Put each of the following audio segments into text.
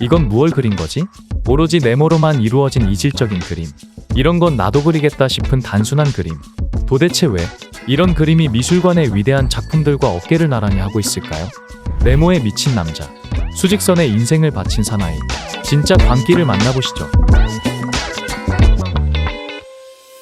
이건 무얼 그린 거지? 오로지 네모로만 이루어진 이질적인 그림. 이런 건 나도 그리겠다 싶은 단순한 그림. 도대체 왜 이런 그림이 미술관의 위대한 작품들과 어깨를 나란히 하고 있을까요? 네모에 미친 남자. 수직선에 인생을 바친 사나이. 진짜 광기를 만나보시죠.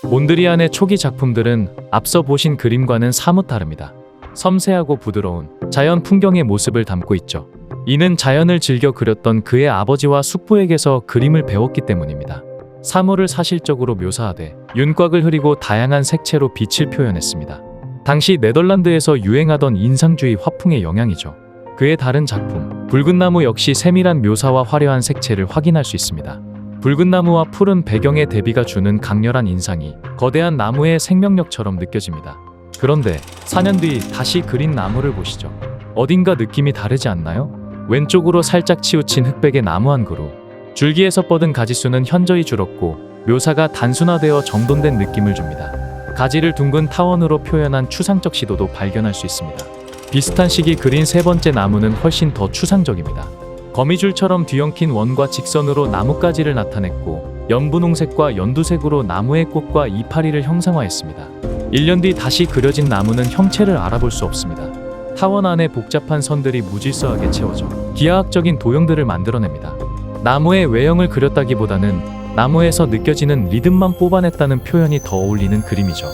몬드리안의 초기 작품들은 앞서 보신 그림과는 사뭇 다릅니다. 섬세하고 부드러운 자연 풍경의 모습을 담고 있죠. 이는 자연을 즐겨 그렸던 그의 아버지와 숙부에게서 그림을 배웠기 때문입니다. 사물을 사실적으로 묘사하되 윤곽을 흐리고 다양한 색채로 빛을 표현했습니다. 당시 네덜란드에서 유행하던 인상주의 화풍의 영향이죠. 그의 다른 작품 붉은 나무 역시 세밀한 묘사와 화려한 색채를 확인할 수 있습니다. 붉은 나무와 푸른 배경의 대비가 주는 강렬한 인상이 거대한 나무의 생명력처럼 느껴집니다. 그런데 4년 뒤 다시 그린 나무를 보시죠. 어딘가 느낌이 다르지 않나요? 왼쪽으로 살짝 치우친 흑백의 나무 한 그루. 줄기에서 뻗은 가지수는 현저히 줄었고 묘사가 단순화되어 정돈된 느낌을 줍니다. 가지를 둥근 타원으로 표현한 추상적 시도도 발견할 수 있습니다. 비슷한 시기 그린 세 번째 나무는 훨씬 더 추상적입니다. 거미줄처럼 뒤엉킨 원과 직선으로 나뭇가지를 나타냈고 연분홍색과 연두색으로 나무의 꽃과 이파리를 형상화했습니다. 1년 뒤 다시 그려진 나무는 형체를 알아볼 수 없습니다. 타원 안에 복잡한 선들이 무질서하게 채워져 기하학적인 도형들을 만들어냅니다. 나무의 외형을 그렸다기보다는 나무에서 느껴지는 리듬만 뽑아냈다는 표현이 더 어울리는 그림이죠.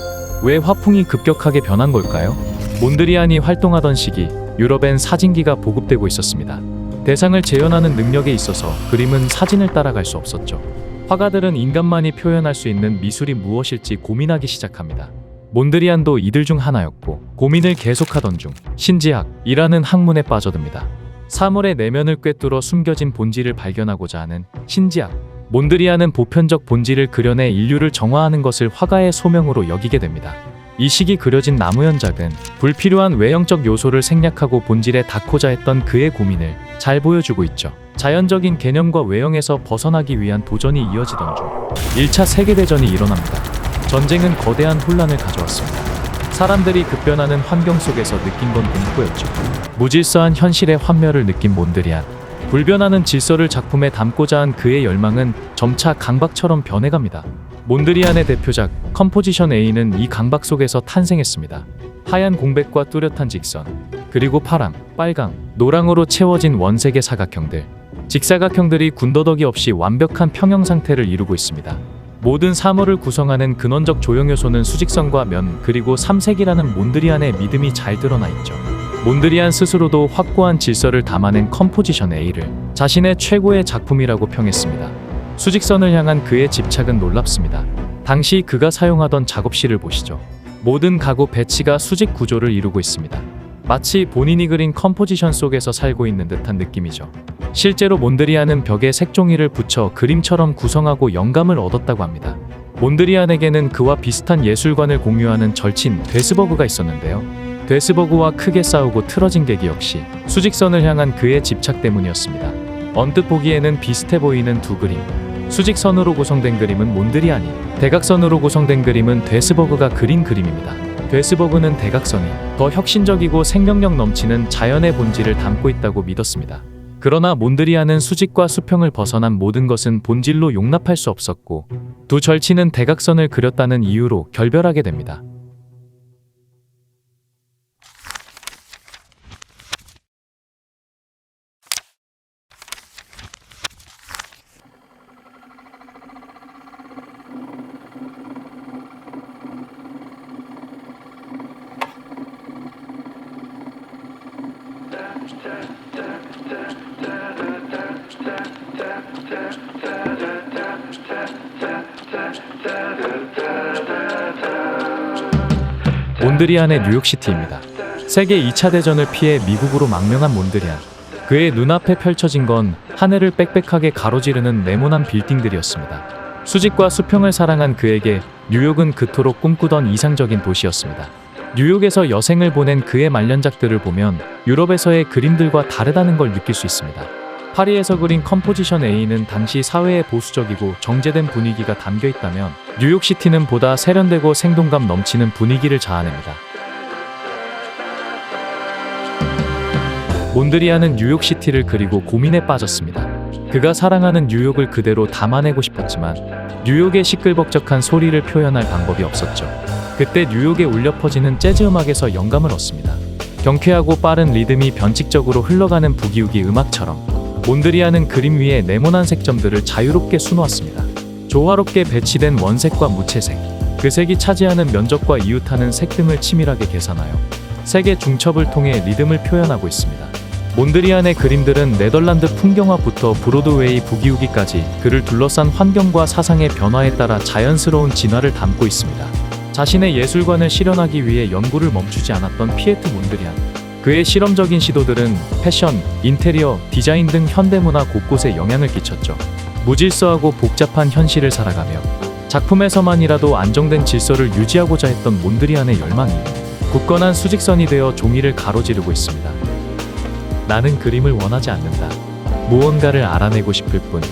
왜 화풍이 급격하게 변한 걸까요? 몬드리안이 활동하던 시기 유럽엔 사진기가 보급되고 있었습니다. 대상을 재현하는 능력에 있어서 그림은 사진을 따라갈 수 없었죠. 화가들은 인간만이 표현할 수 있는 미술이 무엇일지 고민하기 시작합니다. 몬드리안도 이들 중 하나였고 고민을 계속하던 중 신지학이라는 학문에 빠져듭니다. 사물의 내면을 꿰뚫어 숨겨진 본질을 발견하고자 하는 신지학. 몬드리안은 보편적 본질을 그려내 인류를 정화하는 것을 화가의 소명으로 여기게 됩니다. 이 시기 그려진 나무 연작은 불필요한 외형적 요소를 생략하고 본질에 닿고자 했던 그의 고민을 잘 보여주고 있죠. 자연적인 개념과 외형에서 벗어나기 위한 도전이 이어지던 중 1차 세계대전이 일어납니다. 전쟁은 거대한 혼란을 가져왔습니다. 사람들이 급변하는 환경 속에서 느낀 건 공포였죠. 무질서한 현실의 환멸을 느낀 몬드리안. 불변하는 질서를 작품에 담고자 한 그의 열망은 점차 강박처럼 변해갑니다. 몬드리안의 대표작 컴포지션 A는 이 강박 속에서 탄생했습니다. 하얀 공백과 뚜렷한 직선, 그리고 파랑, 빨강, 노랑으로 채워진 원색의 사각형들. 직사각형들이 군더더기 없이 완벽한 평형 상태를 이루고 있습니다. 모든 사물을 구성하는 근원적 조형 요소는 수직선과 면 그리고 삼색이라는 몬드리안의 믿음이 잘 드러나 있죠. 몬드리안 스스로도 확고한 질서를 담아낸 컴포지션 A를 자신의 최고의 작품이라고 평했습니다. 수직선을 향한 그의 집착은 놀랍습니다. 당시 그가 사용하던 작업실을 보시죠. 모든 가구 배치가 수직 구조를 이루고 있습니다. 마치 본인이 그린 컴포지션 속에서 살고 있는 듯한 느낌이죠. 실제로 몬드리안은 벽에 색종이를 붙여 그림처럼 구성하고 영감을 얻었다고 합니다. 몬드리안에게는 그와 비슷한 예술관을 공유하는 절친 데스버그가 있었는데요. 데스버그와 크게 싸우고 틀어진 계기 역시 수직선을 향한 그의 집착 때문이었습니다. 언뜻 보기에는 비슷해 보이는 두 그림. 수직선으로 구성된 그림은 몬드리안이, 대각선으로 구성된 그림은 데스버그가 그린 그림입니다. 데스버그는 대각선이 더 혁신적이고 생명력 넘치는 자연의 본질을 담고 있다고 믿었습니다. 그러나 몬드리안은 수직과 수평을 벗어난 모든 것은 본질로 용납할 수 없었고 두 절친은 대각선을 그렸다는 이유로 결별하게 됩니다. 몬드리안의 뉴욕시티입니다. 세계 2차 대전을 피해 미국으로 망명한 몬드리안. 그의 눈앞에 펼쳐진 건 하늘을 빽빽하게 가로지르는 네모난 빌딩들이었습니다. 수직과 수평을 사랑한 그에게 뉴욕은 그토록 꿈꾸던 이상적인 도시였습니다. 뉴욕에서 여생을 보낸 그의 말년작들을 보면 유럽에서의 그림들과 다르다는 걸 느낄 수 있습니다. 파리에서 그린 컴포지션 A는 당시 사회의 보수적이고 정제된 분위기가 담겨 있다면 뉴욕시티는 보다 세련되고 생동감 넘치는 분위기를 자아냅니다. 몬드리안은 뉴욕시티를 그리고 고민에 빠졌습니다. 그가 사랑하는 뉴욕을 그대로 담아내고 싶었지만 뉴욕의 시끌벅적한 소리를 표현할 방법이 없었죠. 그때 뉴욕에 울려 퍼지는 재즈 음악에서 영감을 얻습니다. 경쾌하고 빠른 리듬이 변칙적으로 흘러가는 부기우기 음악처럼 몬드리안은 그림 위에 네모난 색점들을 자유롭게 수놓았습니다. 조화롭게 배치된 원색과 무채색, 그 색이 차지하는 면적과 이웃하는 색 등을 치밀하게 계산하여 색의 중첩을 통해 리듬을 표현하고 있습니다. 몬드리안의 그림들은 네덜란드 풍경화부터 브로드웨이 부기우기까지 그를 둘러싼 환경과 사상의 변화에 따라 자연스러운 진화를 담고 있습니다. 자신의 예술관을 실현하기 위해 연구를 멈추지 않았던 피에트 몬드리안. 그의 실험적인 시도들은 패션, 인테리어, 디자인 등 현대문화 곳곳에 영향을 끼쳤죠. 무질서하고 복잡한 현실을 살아가며 작품에서만이라도 안정된 질서를 유지하고자 했던 몬드리안의 열망이 굳건한 수직선이 되어 종이를 가로지르고 있습니다. 나는 그림을 원하지 않는다. 무언가를 알아내고 싶을 뿐.